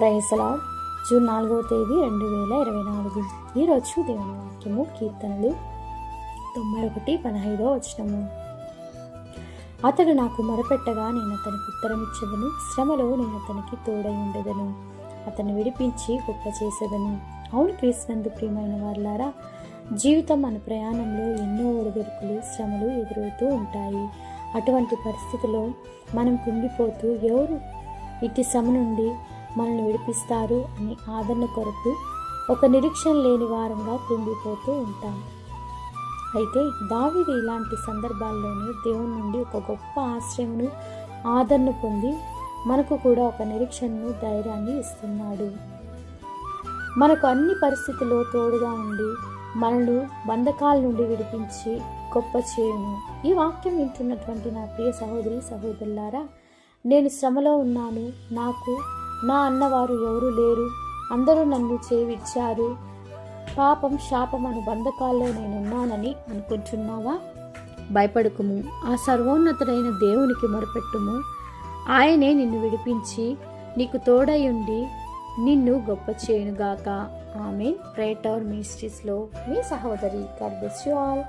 ప్రైసలా? June నాలుగవ తేదీ రెండు వేల ఇరవై నాలుగు. ఈరోజు దేవుని వాక్యము కీర్తనలు తొంభై ఒకటి పదహైదో వచనము. అతడు నాకు మొరపెట్టగా నేను అతనికి ఉత్తరం ఇచ్చదను శ్రమలో నేను అతనికి తోడై ఉండదను. అతను విడిపించి గొప్ప చేసేదను. అవును క్రీస్తునందు ప్రియమైన వారిలారా జీవితం మన ప్రయాణంలో ఎన్నో ఒడిదొడుకులు శ్రమలు ఎదురవుతూ ఉంటాయి. అటువంటి పరిస్థితిలో మనం కుంగిపోతూ ఎవరు? ఇటు శ్రమ నుండి మనల్ని విడిపిస్తారు అని ఆదరణ కొరకు ఒక నిరీక్షణ లేని వారంగా కుంగిపోతూ ఉంటాం. అయితే దావిది ఇలాంటి సందర్భాల్లోనే దేవుని నుండి ఒక గొప్ప ఆశ్రయమును ఆదరణ పొంది మనకు కూడా ఒక నిరీక్షణను ధైర్యాన్ని ఇస్తున్నాడు. మనకు అన్ని పరిస్థితుల్లో తోడుగా ఉండి మనను బంధకాల నుండి విడిపించి గొప్ప చేయును ఈ వాక్యం వింటున్నటువంటి నా ప్రియ సహోదరి సహోదరులారా నేను శ్రమలో ఉన్నాను. నాకు నా అన్నవారు ఎవరు లేరు. అందరూ నన్ను చేవిచ్చారు పాపం శాపం అను బంధకాల్లో నేనున్నానని అనుకుంటున్నావా? భయపడకుము. ఆ సర్వోన్నతుడైన దేవునికి మొరపెట్టుము. ఆయనే నిన్ను విడిపించి నీకు తోడై ఉండి నిన్ను గొప్ప చేయునుగాక. ఆమె ప్రేటర్ మినిస్ట్రీస్లో మీ సహోదరి. God bless you all.